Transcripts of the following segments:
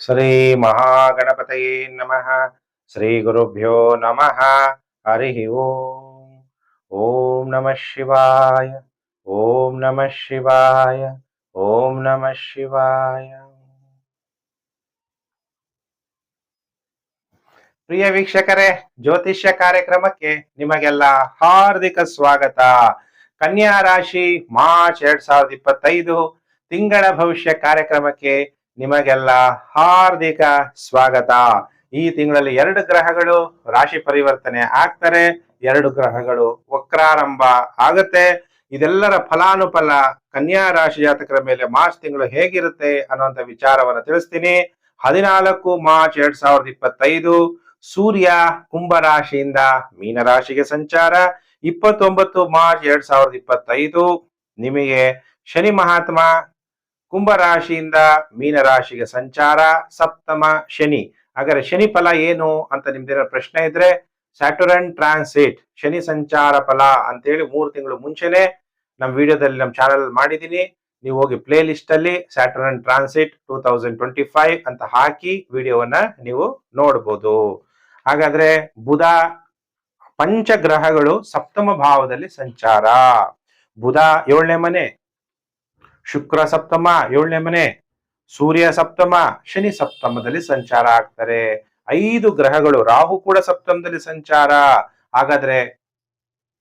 ಶ್ರೀ ಮಹಾಗಣಪತಯೇ ನಮಃ ಶ್ರೀ ಗುರುಭ್ಯೋ ನಮಃ ಹರಿ ಓಂ ಓಂ ನಮಃ ಶಿವಾಯ ಓಂ ನಮಃ ಶಿವಾಯ ಓಂ ನಮಃ ಶಿವಾಯ ಪ್ರಿಯ ವೀಕ್ಷಕರೇ, ಜ್ಯೋತಿಷ್ಯ ಕಾರ್ಯಕ್ರಮಕ್ಕೆ ನಿಮಗೆಲ್ಲ ಹಾರ್ದಿಕ ಸ್ವಾಗತ. ಕನ್ಯಾ ರಾಶಿ, ಮಾರ್ಚ್ ಎರಡ್ ಸಾವಿರದ ಇಪ್ಪತ್ತೈದು, ತಿಂಗಳ ಭವಿಷ್ಯ ಕಾರ್ಯಕ್ರಮಕ್ಕೆ ನಿಮಗೆಲ್ಲ ಹಾರ್ದಿಕ ಸ್ವಾಗತ. ಈ ತಿಂಗಳಲ್ಲಿ ಎರಡು ಗ್ರಹಗಳು ರಾಶಿ ಪರಿವರ್ತನೆ ಆಗ್ತಾರೆ, ಎರಡು ಗ್ರಹಗಳು ವಕ್ರಾರಂಭ ಆಗುತ್ತೆ. ಇದೆಲ್ಲರ ಫಲಾನುಫಲ ಕನ್ಯಾ ರಾಶಿ ಜಾತಕರ ಮೇಲೆ ಮಾರ್ಚ್ ತಿಂಗಳು ಹೇಗಿರುತ್ತೆ ಅನ್ನುವಂತ ವಿಚಾರವನ್ನು ತಿಳಿಸ್ತೀನಿ. ಹದಿನಾಲ್ಕು ಮಾರ್ಚ್ ಎರಡ್ ಸಾವಿರದ ಇಪ್ಪತ್ತೈದು, ಸೂರ್ಯ ಕುಂಭ ರಾಶಿಯಿಂದ ಮೀನ ರಾಶಿಗೆ ಸಂಚಾರ. ಇಪ್ಪತ್ತೊಂಬತ್ತು ಮಾರ್ಚ್ ಎರಡ್ ಸಾವಿರದ ಇಪ್ಪತ್ತೈದು, ನಿಮಗೆ ಶನಿ ಮಹಾತ್ಮ ಕುಂಭ ರಾಶಿಯಿಂದ ಮೀನ ರಾಶಿಗೆ ಸಂಚಾರ, ಸಪ್ತಮ, ಶನಿ. ಹಾಗಾದ್ರೆ ಶನಿ ಫಲ ಏನು ಅಂತ ನಿಮ್ದೇನೋ ಪ್ರಶ್ನೆ ಇದ್ರೆ ಸ್ಯಾಟುರನ್ ಟ್ರಾನ್ಸಿಟ್ ಶನಿ ಸಂಚಾರ ಫಲ ಅಂತೇಳಿ ಮೂರು ತಿಂಗಳು ಮುಂಚೆನೆ ನಮ್ಮ ವಿಡಿಯೋದಲ್ಲಿ ನಮ್ಮ ಚಾನಲ್ ಮಾಡಿದ್ದೀನಿ ನೀವು ಹೋಗಿ ಪ್ಲೇ ಲಿಸ್ಟ್ ಅಲ್ಲಿ Saturn transit two thousand twenty five ಅಂತ ಹಾಕಿ ವಿಡಿಯೋವನ್ನ ನೀವು ನೋಡ್ಬೋದು. ಹಾಗಾದ್ರೆ ಬುಧ ಪಂಚಗ್ರಹಗಳು ಸಪ್ತಮ ಭಾವದಲ್ಲಿ ಸಂಚಾರ. ಬುಧ ಏಳನೇ ಮನೆ. ಶುಕ್ರ ಸಪ್ತಮ, ಏಳನೇ ಮನೆ, ಸೂರ್ಯ ಸಪ್ತಮ, ಶನಿ ಸಪ್ತಮದಲ್ಲಿ ಸಂಚಾರ ಆಗ್ತಾರೆ. ಐದು ಗ್ರಹಗಳು, ರಾಹು ಕೂಡ ಸಪ್ತಮದಲ್ಲಿ ಸಂಚಾರ. ಹಾಗಾದ್ರೆ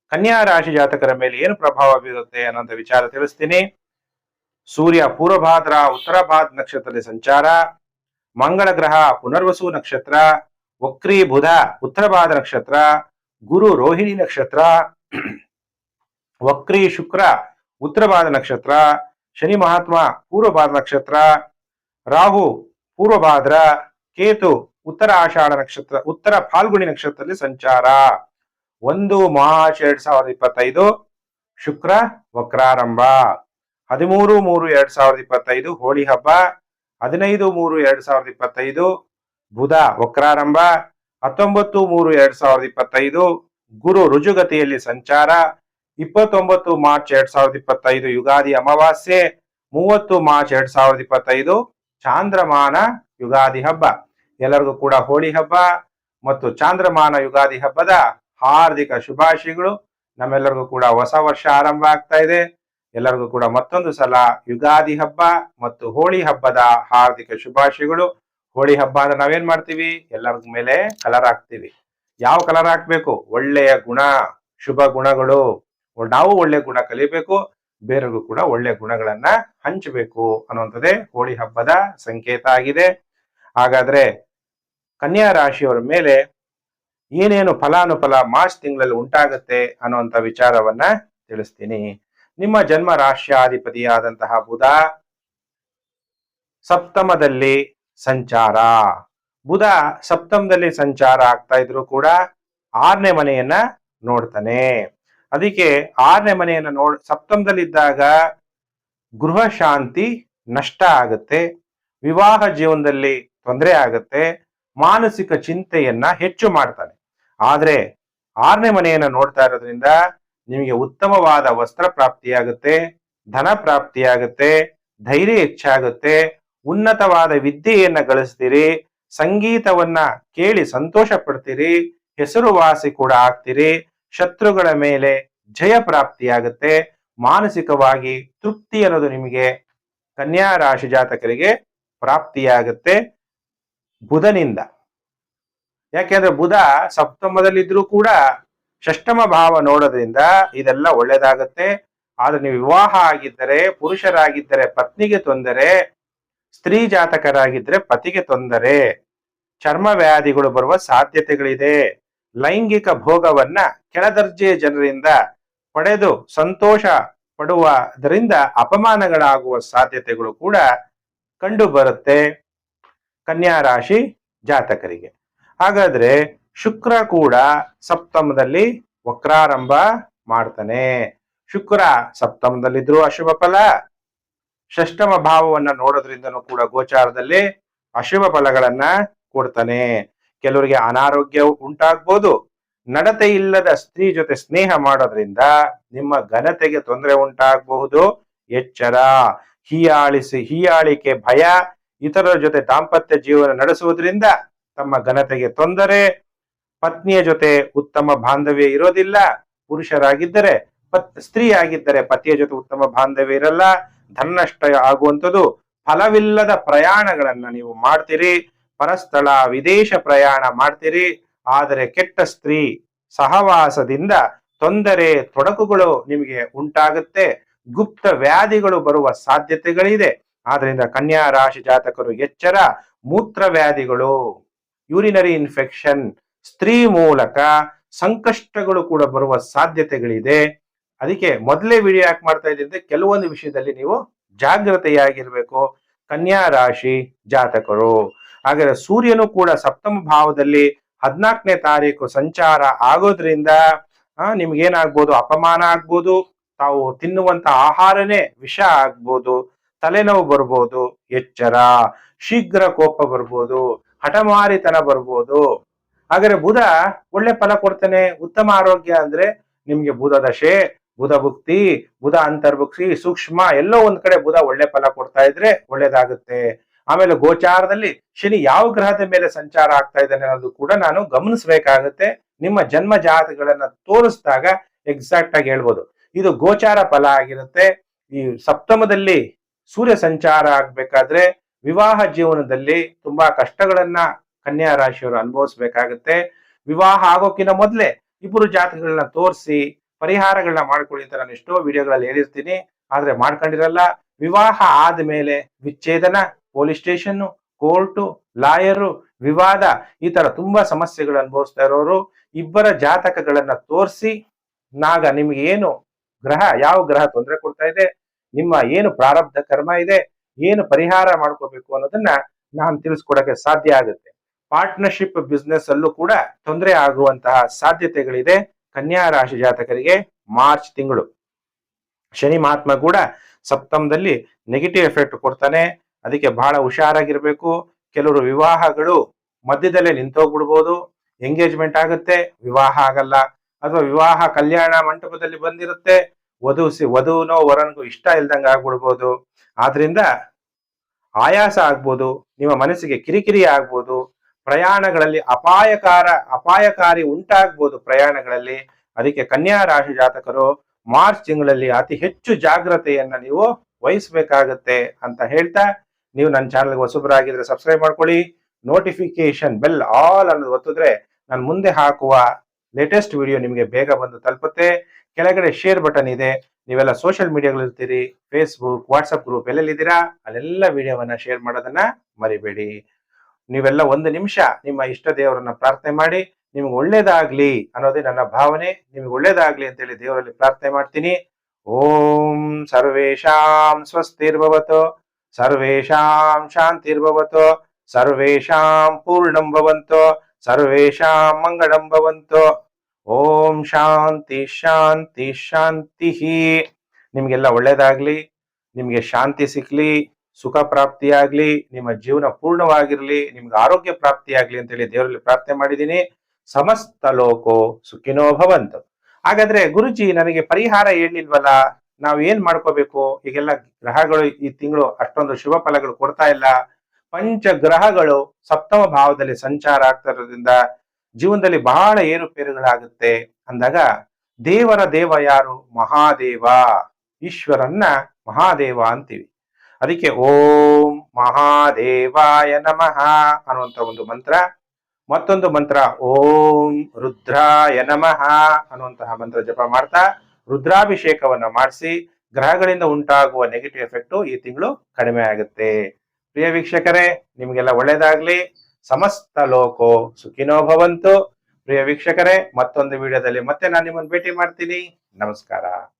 ಕನ್ಯಾ ರಾಶಿ ಜಾತಕರ ಮೇಲೆ ಏನು ಪ್ರಭಾವ ಬೀರುತ್ತೆ ಅನ್ನೋಂಥ ವಿಚಾರ ತಿಳಿಸ್ತೀನಿ. ಸೂರ್ಯ ಪೂರ್ವಭಾದ್ರ, ಉತ್ತರಭಾದ್ ನಕ್ಷತ್ರದಲ್ಲಿ ಸಂಚಾರ. ಮಂಗಳ ಗ್ರಹ, ಪುನರ್ವಸು ನಕ್ಷತ್ರ. ವಕ್ರಿ, ಬುಧ, ಉತ್ತರಭಾದ ನಕ್ಷತ್ರ. ಗುರು, ರೋಹಿಣಿ ನಕ್ಷತ್ರ. ವಕ್ರಿ, ಶುಕ್ರ, ಉತ್ತರಭಾದ ನಕ್ಷತ್ರ. ಶನಿ ಮಹಾತ್ಮ ಪೂರ್ವಭಾದ ನಕ್ಷತ್ರ, ರಾಹು, ಪೂರ್ವಭಾದ್ರ, ಕೇತು, ಉತ್ತರ ಆಷಾಢ ನಕ್ಷತ್ರ, ಉತ್ತರ ಫಾಲ್ಗುಣಿ ನಕ್ಷತ್ರದಲ್ಲಿ ಸಂಚಾರ. ಒಂದು ಮಾರ್ಚ್ ಎರಡ್ ಸಾವಿರದ ಇಪ್ಪತ್ತೈದು, ಶುಕ್ರ, ವಕ್ರಾರಂಭ. ಹದಿಮೂರು ಮೂರು ಎರಡ್ ಸಾವಿರದ ಇಪ್ಪತ್ತೈದು, ಹೋಳಿ ಹಬ್ಬ. ಹದಿನೈದು ಮೂರು ಎರಡ್ ಸಾವಿರದ ಇಪ್ಪತ್ತೈದು, ಬುಧ, ವಕ್ರಾರಂಭ. ಹತ್ತೊಂಬತ್ತು ಮೂರು ಎರಡ್ ಸಾವಿರದ ಇಪ್ಪತ್ತೈದು, ಗುರು ರುಜುಗತಿಯಲ್ಲಿ ಸಂಚಾರ. ಇಪ್ಪತ್ತೊಂಬತ್ತು ಮಾರ್ಚ್ ಎರಡ್ ಸಾವಿರದ ಇಪ್ಪತ್ತೈದು ಯುಗಾದಿ ಅಮಾವಾಸ್ಯೆ, ಮೂವತ್ತು ಮಾರ್ಚ್ ಎರಡ್ ಸಾವಿರದ ಇಪ್ಪತ್ತೈದು ಚಾಂದ್ರಮಾನ ಯುಗಾದಿ ಹಬ್ಬ. ಎಲ್ಲರಿಗೂ ಕೂಡ ಹೋಳಿ ಹಬ್ಬ ಮತ್ತು ಚಾಂದ್ರಮಾನ ಯುಗಾದಿ ಹಬ್ಬದ ಹಾರ್ದಿಕ ಶುಭಾಶಯಗಳು. ನಮ್ಮೆಲ್ಲರಿಗೂ ಕೂಡ ಹೊಸ ವರ್ಷ ಆರಂಭ ಆಗ್ತಾ ಇದೆ. ಎಲ್ಲರಿಗೂ ಕೂಡ ಮತ್ತೊಂದು ಸಲ ಯುಗಾದಿ ಹಬ್ಬ ಮತ್ತು ಹೋಳಿ ಹಬ್ಬದ ಹಾರ್ದಿಕ ಶುಭಾಶಯಗಳು. ಹೋಳಿ ಹಬ್ಬ ಅಂದ್ರೆ ನಾವೇನ್ ಮಾಡ್ತೀವಿ? ಎಲ್ಲರ ಮೇಲೆ ಕಲರ್ ಹಾಕ್ತಿವಿ. ಯಾವ ಕಲರ್ ಹಾಕ್ಬೇಕು? ಒಳ್ಳೆಯ ಗುಣ, ಶುಭ ಗುಣಗಳು. ನಾವು ಒಳ್ಳೆ ಗುಣ ಕಲಿಬೇಕು ಬೇರೆಗೂ ಕೂಡ ಒಳ್ಳೆ ಗುಣಗಳನ್ನ ಹಂಚಬೇಕು ಅನ್ನುವಂಥದ್ದೇ ಹೋಳಿ ಹಬ್ಬದ ಸಂಕೇತ ಆಗಿದೆ. ಹಾಗಾದ್ರೆ ಕನ್ಯಾ ರಾಶಿಯವರ ಮೇಲೆ ಏನೇನು ಫಲಾನುಫಲ ಮಾರ್ಚ್ ತಿಂಗಳಲ್ಲಿ ಉಂಟಾಗುತ್ತೆ ಅನ್ನುವಂಥ ವಿಚಾರವನ್ನ ತಿಳಿಸ್ತೀನಿ. ನಿಮ್ಮ ಜನ್ಮ ರಾಶ್ಯಾಧಿಪತಿಯಾದಂತಹ ಬುಧ ಸಪ್ತಮದಲ್ಲಿ ಸಂಚಾರ. ಬುಧ ಸಪ್ತಮದಲ್ಲಿ ಸಂಚಾರ ಆಗ್ತಾ ಇದ್ರು ಕೂಡ ಆರನೇ ಮನೆಯನ್ನ ನೋಡ್ತಾನೆ. ಅದಕ್ಕೆ ಆರನೇ ಮನೆಯನ್ನ ನೋಡ್, ಸಪ್ತಮದಲ್ಲಿದ್ದಾಗ ಗೃಹ ಶಾಂತಿ ನಷ್ಟ ಆಗುತ್ತೆ, ವಿವಾಹ ಜೀವನದಲ್ಲಿ ತೊಂದರೆ ಆಗುತ್ತೆ, ಮಾನಸಿಕ ಚಿಂತೆಯನ್ನ ಹೆಚ್ಚು ಮಾಡ್ತಾನೆ. ಆದ್ರೆ ಆರನೇ ಮನೆಯನ್ನ ನೋಡ್ತಾ ಇರೋದ್ರಿಂದ ನಿಮಗೆ ಉತ್ತಮವಾದ ವಸ್ತ್ರ ಪ್ರಾಪ್ತಿಯಾಗುತ್ತೆ, ಧನ ಪ್ರಾಪ್ತಿಯಾಗುತ್ತೆ, ಧೈರ್ಯ ಹೆಚ್ಚಾಗುತ್ತೆ, ಉನ್ನತವಾದ ವಿದ್ಯೆಯನ್ನ ಗಳಿಸ್ತೀರಿ, ಸಂಗೀತವನ್ನ ಕೇಳಿ ಸಂತೋಷ ಪಡ್ತೀರಿ, ಹೆಸರುವಾಸಿ ಕೂಡ ಆಗ್ತೀರಿ ಶತ್ರುಗಳ ಮೇಲೆ ಜಯ ಪ್ರಾಪ್ತಿಯಾಗುತ್ತೆ. ಮಾನಸಿಕವಾಗಿ ತೃಪ್ತಿ ಅನ್ನೋದು ನಿಮಗೆ ಕನ್ಯಾ ರಾಶಿ ಜಾತಕರಿಗೆ ಪ್ರಾಪ್ತಿಯಾಗುತ್ತೆ ಬುಧನಿಂದ. ಯಾಕೆಂದ್ರೆ ಬುಧ ಸಪ್ತಮದಲ್ಲಿದ್ರೂ ಕೂಡ ಷಷ್ಟಮ ಭಾವ ನೋಡೋದ್ರಿಂದ ಇದೆಲ್ಲ ಒಳ್ಳೇದಾಗತ್ತೆ. ಆದ್ರೆ ನೀವು ವಿವಾಹ ಆಗಿದ್ದರೆ, ಪುರುಷರಾಗಿದ್ದರೆ ಪತ್ನಿಗೆ ತೊಂದರೆ, ಸ್ತ್ರೀ ಜಾತಕರಾಗಿದ್ರೆ ಪತಿಗೆ ತೊಂದರೆ, ಚರ್ಮ ವ್ಯಾಧಿಗಳು ಬರುವ ಸಾಧ್ಯತೆಗಳಿದೆ. ಲೈಂಗಿಕ ಭೋಗವನ್ನ ಕೆಳದರ್ಜೆಯ ಜನರಿಂದ ಪಡೆದು ಸಂತೋಷ ಪಡುವುದರಿಂದ ಅಪಮಾನಗಳಾಗುವ ಸಾಧ್ಯತೆಗಳು ಕೂಡ ಕಂಡು ಬರುತ್ತೆ ಕನ್ಯಾ ರಾಶಿ ಜಾತಕರಿಗೆ. ಹಾಗಾದ್ರೆ ಶುಕ್ರ ಕೂಡ ಸಪ್ತಮದಲ್ಲಿ ವಕ್ರಾರಂಭ ಮಾಡ್ತಾನೆ. ಶುಕ್ರ ಸಪ್ತಮದಲ್ಲಿದ್ರು ಅಶುಭ ಫಲ. ಷಷ್ಟಮ ಭಾವವನ್ನ ನೋಡೋದ್ರಿಂದನೂ ಕೂಡ ಗೋಚಾರದಲ್ಲಿ ಅಶುಭ ಫಲಗಳನ್ನ ಕೊಡ್ತಾನೆ. ಕೆಲವರಿಗೆ ಅನಾರೋಗ್ಯ ಉಂಟಾಗ್ಬೋದು. ನಡತೆ ಇಲ್ಲದ ಸ್ತ್ರೀ ಜೊತೆ ಸ್ನೇಹ ಮಾಡೋದ್ರಿಂದ ನಿಮ್ಮ ಘನತೆಗೆ ತೊಂದರೆ ಉಂಟಾಗಬಹುದು. ಎಚ್ಚರ, ಹೀಯಾಳಿಸಿ, ಹೀಯಾಳಿಕೆ, ಭಯ, ಇತರರ ಜೊತೆ ದಾಂಪತ್ಯ ಜೀವನ ನಡೆಸುವುದರಿಂದ ತಮ್ಮ ಘನತೆಗೆ ತೊಂದರೆ. ಪತ್ನಿಯ ಜೊತೆ ಉತ್ತಮ ಬಾಂಧವ್ಯ ಇರೋದಿಲ್ಲ. ಪುರುಷರಾಗಿದ್ದರೆ ಪತ್ ಸ್ತ್ರೀ ಆಗಿದ್ದರೆ ಪತಿಯ ಜೊತೆ ಉತ್ತಮ ಬಾಂಧವ್ಯ ಇರಲ್ಲ. ಧನ್ನಷ್ಟ ಆಗುವಂಥದ್ದು ಫಲವಿಲ್ಲದ ಪ್ರಯಾಣಗಳನ್ನ ನೀವು ಮಾಡ್ತೀರಿ. ಪರಸ್ಥಳ ವಿದೇಶ ಪ್ರಯಾಣ ಮಾಡ್ತೀರಿ, ಆದರೆ ಕೆಟ್ಟ ಸ್ತ್ರೀ ಸಹವಾಸದಿಂದ ತೊಂದರೆ, ತೊಡಕುಗಳು ನಿಮಗೆ ಉಂಟಾಗುತ್ತೆ. ಗುಪ್ತ ವ್ಯಾಧಿಗಳು ಬರುವ ಸಾಧ್ಯತೆಗಳಿದೆ. ಆದ್ರಿಂದ ಕನ್ಯಾ ರಾಶಿ ಜಾತಕರು ಎಚ್ಚರ, ಮೂತ್ರ ವ್ಯಾಧಿಗಳು, ಯೂರಿನರಿ ಇನ್ಫೆಕ್ಷನ್, ಸ್ತ್ರೀ ಮೂಲಕ ಸಂಕಷ್ಟಗಳು ಕೂಡ ಬರುವ ಸಾಧ್ಯತೆಗಳಿದೆ. ಅದಕ್ಕೆ ಮೊದಲೇ ವಿಡಿಯೋ ಯಾಕೆ ಮಾಡ್ತಾ ಇದ್ದಂತೆ ಕೆಲವೊಂದು ವಿಷಯದಲ್ಲಿ ನೀವು ಜಾಗ್ರತೆಯಾಗಿರ್ಬೇಕು. ಕನ್ಯಾ ರಾಶಿ ಜಾತಕರು. ಹಾಗಾದ್ರೆ ಸೂರ್ಯನು ಕೂಡ ಸಪ್ತಮ ಭಾವದಲ್ಲಿ ಹದಿನಾಲ್ಕನೇ ತಾರೀಕು ಸಂಚಾರ ಆಗೋದ್ರಿಂದ ನಿಮ್ಗೇನಾಗ್ಬೋದು ಅಪಮಾನ ಆಗ್ಬೋದು, ತಾವು ತಿನ್ನುವಂತ ಆಹಾರನೇ ವಿಷ ಆಗ್ಬೋದು, ತಲೆನೋವು ಬರ್ಬೋದು, ಎಚ್ಚರ, ಶೀಘ್ರ ಕೋಪ ಬರ್ಬೋದು, ಹಠಮಾರಿತನ ಬರ್ಬೋದು. ಹಾಗಾದ್ರೆ ಬುಧ ಒಳ್ಳೆ ಫಲ ಕೊಡ್ತಾನೆ. ಉತ್ತಮ ಆರೋಗ್ಯ ಅಂದ್ರೆ ನಿಮ್ಗೆ ಬುಧ ದಶೆ, ಬುಧ ಭುಕ್ತಿ, ಬುಧ ಅಂತರ್ಭುಕ್ತಿ, ಸೂಕ್ಷ್ಮ, ಎಲ್ಲೋ ಒಂದ್ ಕಡೆ ಬುಧ ಒಳ್ಳೆ ಫಲ ಕೊಡ್ತಾ ಇದ್ರೆ ಒಳ್ಳೇದಾಗುತ್ತೆ. ಆಮೇಲೆ ಗೋಚಾರದಲ್ಲಿ ಶನಿ ಯಾವ ಗ್ರಹದ ಮೇಲೆ ಸಂಚಾರ ಆಗ್ತಾ ಇದ್ದಾನೆ ಅನ್ನೋದು ಕೂಡ ನಾನು ಗಮನಿಸಬೇಕಾಗುತ್ತೆ. ನಿಮ್ಮ ಜನ್ಮ ಜಾತಗಳನ್ನ ತೋರಿಸಿದಾಗ ಎಕ್ಸಾಕ್ಟ್ ಆಗಿ ಹೇಳ್ಬೋದು. ಇದು ಗೋಚಾರ ಫಲ ಆಗಿರುತ್ತೆ. ಈ ಸಪ್ತಮದಲ್ಲಿ ಸೂರ್ಯ ಸಂಚಾರ ಆಗ್ಬೇಕಾದ್ರೆ ವಿವಾಹ ಜೀವನದಲ್ಲಿ ತುಂಬಾ ಕಷ್ಟಗಳನ್ನ ಕನ್ಯಾ ರಾಶಿಯವರು ಅನುಭವಿಸ್ಬೇಕಾಗತ್ತೆ. ವಿವಾಹ ಆಗೋಕಿನ ಮೊದಲೇ ಇಬ್ಬರು ಜಾತಕಗಳನ್ನ ತೋರಿಸಿ ಪರಿಹಾರಗಳನ್ನ ಮಾಡ್ಕೊಳ್ಳಿ ಅಂತ ನಾನು ಎಷ್ಟೋ ವಿಡಿಯೋಗಳಲ್ಲಿ ಹೇಳಿರ್ತೀನಿ. ಆದ್ರೆ ಮಾಡ್ಕೊಂಡಿರಲ್ಲ. ವಿವಾಹ ಆದ ಮೇಲೆ ವಿಚ್ಛೇದನ ಪೊಲೀಸ್ ಸ್ಟೇಷನ್ ಕೋರ್ಟು, ಲಾಯರು, ವಿವಾದ ಈ ತರ ತುಂಬಾ ಸಮಸ್ಯೆಗಳು ಅನುಭವಿಸ್ತಾ ಇರೋರು, ಇಬ್ಬರ ಜಾತಕಗಳನ್ನ ತೋರಿಸಿ, ನಾಗ ನಿಮ್ಗೆ ಏನು ಗ್ರಹ, ಯಾವ ಗ್ರಹ ತೊಂದರೆ ಕೊಡ್ತಾ ಇದೆ, ನಿಮ್ಮ ಏನು ಪ್ರಾರಬ್ಧ ಕರ್ಮ ಇದೆ, ಏನು ಪರಿಹಾರ ಮಾಡ್ಕೋಬೇಕು ಅನ್ನೋದನ್ನ ನಾನು ತಿಳಿಸ್ಕೊಡಕ್ಕೆ ಸಾಧ್ಯ ಆಗುತ್ತೆ. ಪಾರ್ಟ್ನರ್ಶಿಪ್ ಬಿಸ್ನೆಸ್ ಅಲ್ಲೂ ಕೂಡ ತೊಂದರೆ ಆಗುವಂತಹ ಸಾಧ್ಯತೆಗಳಿದೆ. ಕನ್ಯಾ ರಾಶಿ ಜಾತಕರಿಗೆ ಮಾರ್ಚ್ ತಿಂಗಳು. ಶನಿ ಮಹಾತ್ಮ ಕೂಡ ಸಪ್ತಮದಲ್ಲಿ ನೆಗೆಟಿವ್ ಎಫೆಕ್ಟ್ ಕೊಡ್ತಾನೆ. ಅದಕ್ಕೆ ಬಹಳ ಹುಷಾರಾಗಿರ್ಬೇಕು. ಕೆಲವರು ವಿವಾಹಗಳು ಮಧ್ಯದಲ್ಲೇ ನಿಂತೋಗ್ಬಿಡ್ಬೋದು. ಎಂಗೇಜ್ಮೆಂಟ್ ಆಗುತ್ತೆ, ವಿವಾಹ ಆಗಲ್ಲ. ಅಥವಾ ವಿವಾಹ ಕಲ್ಯಾಣ ಮಂಟಪದಲ್ಲಿ ಬಂದಿರುತ್ತೆ ವಧು ಸಿ ವಧುನೋ ವರನ್ಗೂ ಇಷ್ಟ ಇಲ್ದಂಗೆ ಆಗ್ಬಿಡ್ಬೋದು. ಆದ್ರಿಂದ ಆಯಾಸ ಆಗ್ಬೋದು, ನಿಮ್ಮ ಮನಸ್ಸಿಗೆ ಕಿರಿಕಿರಿ ಆಗ್ಬೋದು, ಪ್ರಯಾಣಗಳಲ್ಲಿ ಅಪಾಯಕಾರ, ಅಪಾಯಕಾರಿ ಉಂಟಾಗ್ಬೋದು ಪ್ರಯಾಣಗಳಲ್ಲಿ. ಅದಕ್ಕೆ ಕನ್ಯಾ ರಾಶಿ ಜಾತಕರು, ಮಾರ್ಚ್ ತಿಂಗಳಲ್ಲಿ ಅತಿ ಹೆಚ್ಚು ಜಾಗ್ರತೆಯನ್ನ ನೀವು ವಹಿಸ್ಬೇಕಾಗತ್ತೆ ಅಂತ ಹೇಳ್ತಾ ನೀವು ನನ್ನ ಚಾನಲ್ಗೆ ಹೊಸಬರಾಗಿದ್ರೆ ಸಬ್ಸ್ಕ್ರೈಬ್ ಮಾಡ್ಕೊಳ್ಳಿ. ನೋಟಿಫಿಕೇಶನ್ ಬೆಲ್ ಆಲ್ ಅನ್ನೋದು ಒತ್ತಿದ್ರೆ ನಾನು ಮುಂದೆ ಹಾಕುವ ಲೇಟೆಸ್ಟ್ ವಿಡಿಯೋ ನಿಮಗೆ ಬೇಗ ಬಂದು ತಲುಪುತ್ತೆ. ಕೆಳಗಡೆ ಶೇರ್ ಬಟನ್ ಇದೆ. ನೀವೆಲ್ಲ ಸೋಷಿಯಲ್ ಮೀಡಿಯಾಗಳಿರ್ತೀರಿ ಫೇಸ್ಬುಕ್ ವಾಟ್ಸಪ್ ಗ್ರೂಪ್ ಎಲ್ಲೆಲ್ಲಿದ್ದೀರಾ, ಅಲ್ಲೆಲ್ಲ ವಿಡಿಯೋವನ್ನ ಶೇರ್ ಮಾಡೋದನ್ನ ಮರಿಬೇಡಿ. ನೀವೆಲ್ಲ ಒಂದು ನಿಮಿಷ ನಿಮ್ಮ ಇಷ್ಟ ದೇವರನ್ನ ಪ್ರಾರ್ಥನೆ ಮಾಡಿ, ನಿಮ್ಗೆ ಒಳ್ಳೇದಾಗ್ಲಿ ಅನ್ನೋದೇ ನನ್ನ ಭಾವನೆ. ನಿಮ್ಗೆ ಒಳ್ಳೇದಾಗ್ಲಿ ಅಂತೇಳಿ ದೇವರಲ್ಲಿ ಪ್ರಾರ್ಥನೆ ಮಾಡ್ತೀನಿ. ಓಂ ಸರ್ವೇಶಾಂ ಸ್ವಸ್ತಿರ್ಭವತು. ಸರ್ವೇಶಾಂ ಶಾಂತಿರ್ಭವತು ಸರ್ವೇಷಾಂ ಪೂರ್ಣಂ ಭವಂತು ಸರ್ವೇಷಾಂ ಮಂಗಳಂ ಭವಂತು ಓಂ ಶಾಂತಿ ಶಾಂತಿ ಶಾಂತಿ ನಿಮಗೆಲ್ಲ ಒಳ್ಳೇದಾಗ್ಲಿ, ನಿಮ್ಗೆ ಶಾಂತಿ ಸಿಕ್ಲಿ, ಸುಖ ಪ್ರಾಪ್ತಿಯಾಗ್ಲಿ, ನಿಮ್ಮ ಜೀವನ ಪೂರ್ಣವಾಗಿರ್ಲಿ, ನಿಮ್ಗೆ ಆರೋಗ್ಯ ಪ್ರಾಪ್ತಿಯಾಗ್ಲಿ ಅಂತೇಳಿ ದೇವರಲ್ಲಿ ಪ್ರಾರ್ಥನೆ ಮಾಡಿದ್ದೀನಿ. ಸಮಸ್ತ ಲೋಕೋ ಸುಖಿನೋ ಭವಂತು. ಹಾಗಾದ್ರೆ ಗುರುಜಿ, ನನಗೆ ಪರಿಹಾರ ಹೇಳಿಲ್ವಲ್ಲ ನಾವ್ ಏನ್ ಮಾಡ್ಕೋಬೇಕು? ಈಗೆಲ್ಲ ಗ್ರಹಗಳು ಈ ತಿಂಗಳು ಅಷ್ಟೊಂದು ಶುಭ ಫಲಗಳು ಕೊಡ್ತಾ ಇಲ್ಲ. ಪಂಚ ಗ್ರಹಗಳು ಸಪ್ತಮ ಭಾವದಲ್ಲಿ ಸಂಚಾರ ಆಗ್ತಾ ಇರೋದ್ರಿಂದ ಜೀವನದಲ್ಲಿ ಬಹಳ ಏರುಪೇರುಗಳಾಗುತ್ತೆ. ಅಂದಾಗ ದೇವರ ದೇವ ಯಾರು? ಮಹಾದೇವ. ಈಶ್ವರನ್ನ ಮಹಾದೇವ ಅಂತೀವಿ. ಅದಕ್ಕೆ ಓಂ ಮಹಾದೇವಾಯ ನಮಃ ಅನ್ನುವಂತ ಒಂದು ಮಂತ್ರ. ಮತ್ತೊಂದು ಮಂತ್ರ ಓಂ ರುದ್ರಾಯ ನಮಃ ಅನ್ನುವಂತಹ ಮಂತ್ರ ಜಪ ಮಾಡ್ತಾ ರುದ್ರಾಭಿಷೇಕವನ್ನ ಮಾಡಿಸಿ ಗ್ರಹಗಳಿಂದ ಉಂಟಾಗುವ ನೆಗೆಟಿವ್ ಎಫೆಕ್ಟ್ ಈ ತಿಂಗಳು ಕಡಿಮೆ ಆಗುತ್ತೆ. ಪ್ರಿಯ ವೀಕ್ಷಕರೇ, ನಿಮಗೆಲ್ಲ ಒಳ್ಳೇದಾಗ್ಲಿ. ಸಮಸ್ತ ಲೋಕೋ ಸುಖಿನೋ ಭವಂತು. ಪ್ರಿಯ ವೀಕ್ಷಕರೇ, ಮತ್ತೊಂದು ವಿಡಿಯೋದಲ್ಲಿ ಮತ್ತೆ ನಾನು ನಿಮ್ಮನ್ನು ಭೇಟಿ ಮಾಡ್ತೀನಿ. ನಮಸ್ಕಾರ.